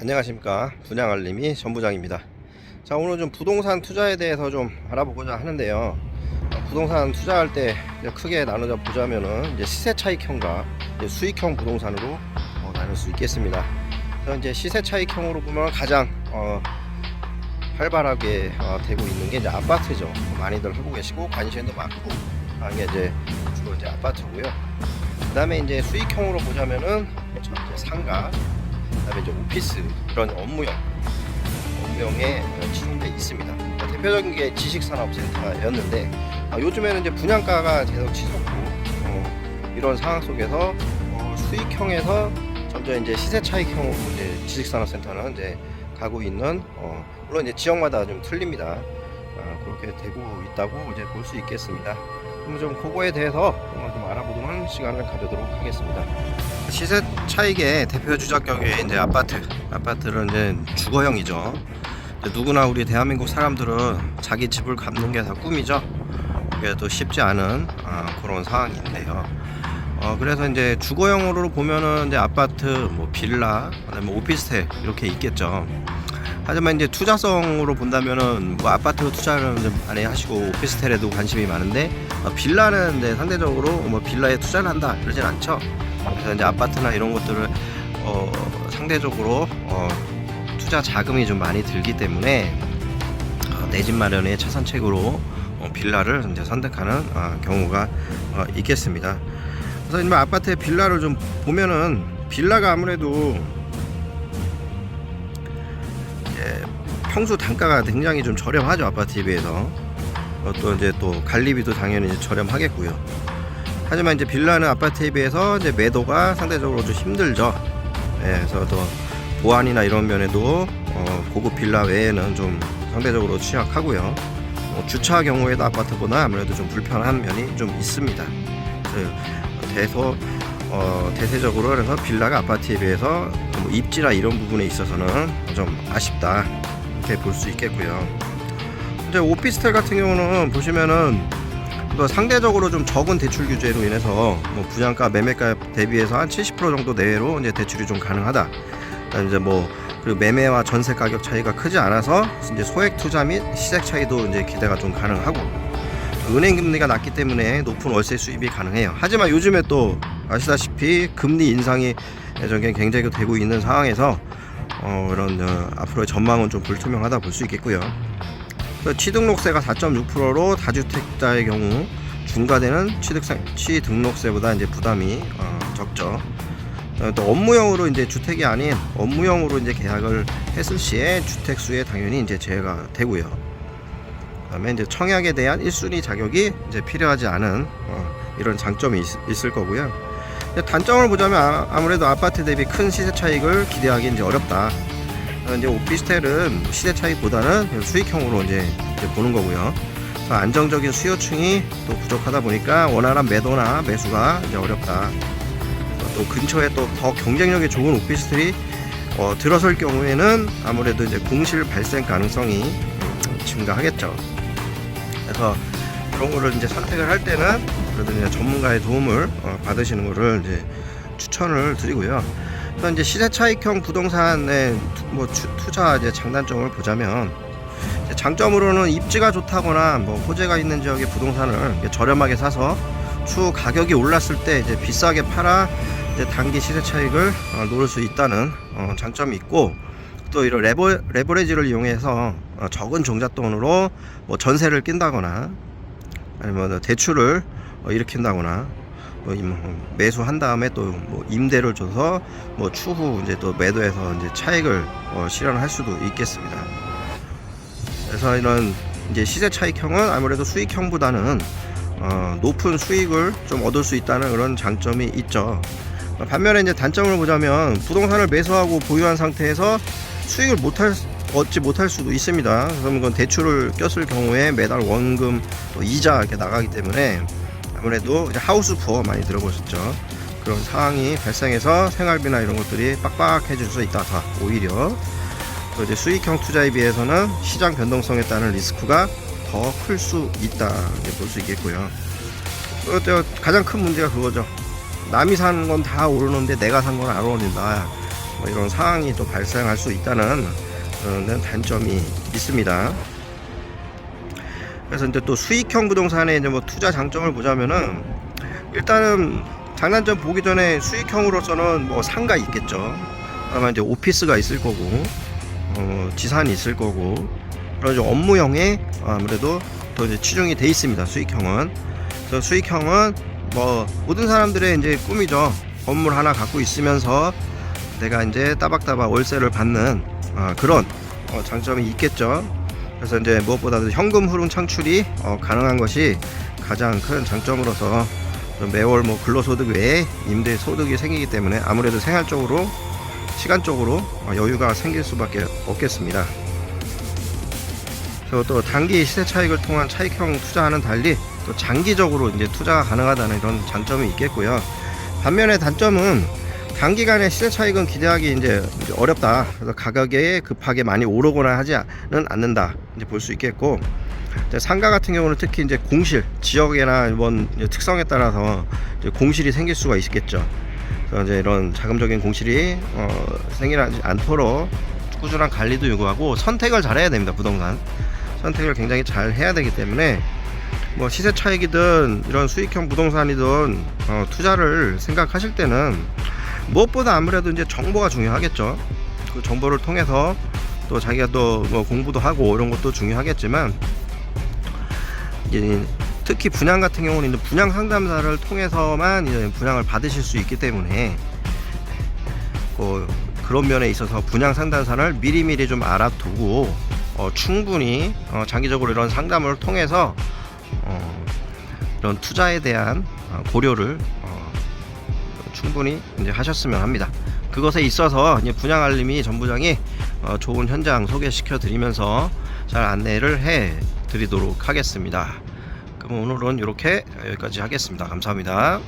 안녕하십니까. 분양알림이 전부장입니다. 자 오늘 좀 부동산 투자에 대해서 좀 알아보고자 하는데요. 어, 부동산 투자할 때 크게 나누자 보자면은 이제 시세 차익형과 이제 수익형 부동산으로 어, 나눌 수 있겠습니다. 그래서 이제 시세 차익형으로 보면 가장 어, 활발하게 어, 되고 있는 게 이제 아파트죠. 많이들 하고 계시고 관심도 많고 하는 게 이제 주로 이제 아파트고요. 그 다음에 이제 수익형으로 보자면은 상가 그다음에 이제 오피스 이런 업무용 업무용에 진행돼 있습니다. 대표적인 게 지식산업센터였는데 아, 요즘에는 이제 분양가가 계속 치솟고 어, 이런 상황 속에서 어, 수익형에서 점점 이제 시세 차익형으로 이제 지식산업센터는 이제 가고 있는 어, 물론 이제 지역마다 좀 틀립니다. 아, 그렇게 되고 있다고 이제 볼 수 있겠습니다. 그럼 좀 그거에 대해서 오늘 좀 알아보는 시간을 가져도록 하겠습니다. 시세 차익의 대표 주작격이 이제 아파트. 아파트는 이제 주거형이죠. 이제 누구나 우리 대한민국 사람들은 자기 집을 갚는 게 다 꿈이죠. 또 쉽지 않은 아, 그런 상황인데요. 어, 그래서 이제 주거형으로 보면은 이제 아파트, 뭐 빌라, 그다음에 오피스텔 이렇게 있겠죠. 하지만 이제 투자성으로 본다면은 뭐 아파트 투자를 좀 많이 하시고 오피스텔에도 관심이 많은데 어, 빌라는 이제 상대적으로 뭐 빌라에 투자를 한다 그러진 않죠. 그래서 이제 아파트나 이런 것들을 어, 상대적으로 어, 투자 자금이 좀 많이 들기 때문에 어, 내집 마련의 차선책으로 어, 빌라를 이제 선택하는 어, 경우가 어, 있겠습니다. 그래서 이제 아파트의 빌라를 좀 보면은 빌라가 아무래도 평수 단가가 굉장히 좀 저렴하죠 아파트에 비해서 어, 또 이제 또 관리비도 당연히 저렴하겠고요. 하지만 이제 빌라는 아파트에 비해서 이제 매도가 상대적으로 좀 힘들죠. 예, 그래서 또 보안이나 이런 면에도 어, 고급 빌라 외에는 좀 상대적으로 취약하고요. 어, 주차 경우에도 아파트보다 아무래도 좀 불편한 면이 좀 있습니다. 그래서 대소 어, 대세적으로 그래서 빌라가 아파트에 비해서 뭐 입지나 이런 부분에 있어서는 좀 아쉽다 이렇게 볼 수 있겠고요. 이제 오피스텔 같은 경우는 보시면은 또 상대적으로 좀 적은 대출 규제로 인해서 뭐 분양가 매매가 대비해서 한 70% 정도 내외로 이제 대출이 좀 가능하다. 이제 뭐 그리고 매매와 전세 가격 차이가 크지 않아서 이제 소액 투자 및 시세 차이도 이제 기대가 좀 가능하고 은행 금리가 낮기 때문에 높은 월세 수입이 가능해요. 하지만 요즘에 또 아시다시피 금리 인상이 예전에 굉장히 되고 있는 상황에서 어, 이런 어, 앞으로의 전망은 좀 불투명하다 볼 수 있겠고요. 그 취등록세가 4.6%로 다주택자의 경우 중과되는 취등록세보다 이제 부담이 어, 적죠. 어, 또 업무용으로 이제 주택이 아닌 업무용으로 이제 계약을 했을 시에 주택 수에 당연히 이제 제외가 되고요. 그다음에 이제 청약에 대한 1순위 자격이 이제 필요하지 않은 어, 이런 장점이 있, 을 거고요. 단점을 보자면 아, 아무래도 아파트 대비 큰 시세 차익을 기대하기 이제 어렵다. 어, 이제 오피스텔은 시세 차익보다는 수익형으로 이제, 보는 거고요. 안정적인 수요층이 또 부족하다 보니까 원활한 매도나 매수가 이제 어렵다. 어, 또 근처에 또 더 경쟁력이 좋은 오피스텔이 어, 들어설 경우에는 아무래도 이제 공실 발생 가능성이 음, 증가하겠죠. 그래서 그런 거를 이제 선택을 할 때는 그래도 이제 전문가의 도움을 어, 받으시는 거를 이제 추천을 드리고요. 그래서 이제 시세 차익형 부동산의 투, 뭐 추- 투자 이제 장단점을 보자면 장점으로는 입지가 좋다거나 뭐 호재가 있는 지역의 부동산을 저렴하게 사서 추후 가격이 올랐을 때 이제 비싸게 팔아 이제 단기 시세 차익을 어, 노릴 수 있다는 어, 장점이 있고 또 이런 레버, 레버리지를 이용해서 어, 적은 종잣돈으로 뭐 전세를 낀다거나 아니면 대출을 어, 일으킨다거나 뭐 매수한 다음에 또 뭐 임대를 줘서 뭐 추후 이제 또 매도해서 이제 차익을 어, 실현할 수도 있겠습니다. 그래서 이런 이제 시세 차익형은 아무래도 수익형보다는 어, 높은 수익을 좀 얻을 수 있다는 그런 장점이 있죠. 반면에 이제 단점을 보자면 부동산을 매수하고 보유한 상태에서 수익을 못할 얻지 못할 수도 있습니다. 그러면 그건 대출을 꼈을 경우에 매달 원금 또 이자 이렇게 나가기 때문에 아무래도 이제 하우스 푸어 많이 들어보셨죠. 그런 상황이 발생해서 생활비나 이런 것들이 빡빡해질 수 있다. 더 오히려 또 이제 수익형 투자에 비해서는 시장 변동성에 따른 리스크가 더 클 수 있다 이렇게 볼 수 있겠고요. 또 가장 큰 문제가 그거죠. 남이 산건다 오르는데 내가 산 건 안 오른다. 뭐 이런 상황이 또 발생할 수 있다는 그런 단점이 있습니다. 그래서 이제 또 수익형 부동산의 이제 뭐 투자 장점을 보자면은 일단은 장단점 보기 전에 수익형으로서는 뭐 상가 있겠죠. 아마 이제 오피스가 있을 거고, 어, 지산이 있을 거고, 그런 업무형에 아무래도 더 이제 치중이 돼 있습니다. 수익형은. 그래서 수익형은 뭐 모든 사람들의 이제 꿈이죠. 건물 하나 갖고 있으면서 내가 이제 따박따박 월세를 받는 아, 그런 어, 장점이 있겠죠. 그래서 이제 무엇보다도 현금 흐름 창출이 어, 가능한 것이 가장 큰 장점으로서 매월 뭐 근로소득 외에 임대 소득이 생기기 때문에 아무래도 생활적으로 시간적으로 어, 여유가 생길 수밖에 없겠습니다. 그리고 또 단기 시세 차익을 통한 차익형 투자와는 달리 또 장기적으로 이제 투자가 가능하다는 이런 장점이 있겠고요. 반면에 단점은 단기간에 시세 차익은 기대하기 이제 어렵다. 그래서 가격에 급하게 많이 오르거나 하지는 않는다. 이제 볼 수 있겠고 상가 같은 경우는 특히 이제 공실 지역이나 이번 특성에 따라서 공실이 생길 수가 있겠죠. 그래서 이제 이런 자금적인 공실이 어, 생기지 않도록 꾸준한 관리도 요구하고 선택을 잘해야 됩니다. 부동산 선택을 굉장히 잘 해야 되기 때문에 뭐 시세 차익이든 이런 수익형 부동산이든 어, 투자를 생각하실 때는 무엇보다 아무래도 이제 정보가 중요하겠죠. 그 정보를 통해서 또 자기가 또 뭐 공부도 하고 이런 것도 중요하겠지만 이제 특히 분양 같은 경우는 이제 분양 상담사를 통해서만 이제 분양을 받으실 수 있기 때문에 그 그런 면에 있어서 분양 상담사를 미리미리 좀 알아두고 어, 충분히 어, 장기적으로 이런 상담을 통해서 어, 이런 투자에 대한 어, 고려를 어, 충분히 이제 하셨으면 합니다. 그것에 있어서 이제 분양 알림이 전부장이 어, 좋은 현장 소개시켜 드리면서 잘 안내를 해 드리도록 하겠습니다. 그럼 오늘은 이렇게 여기까지 하겠습니다. 감사합니다.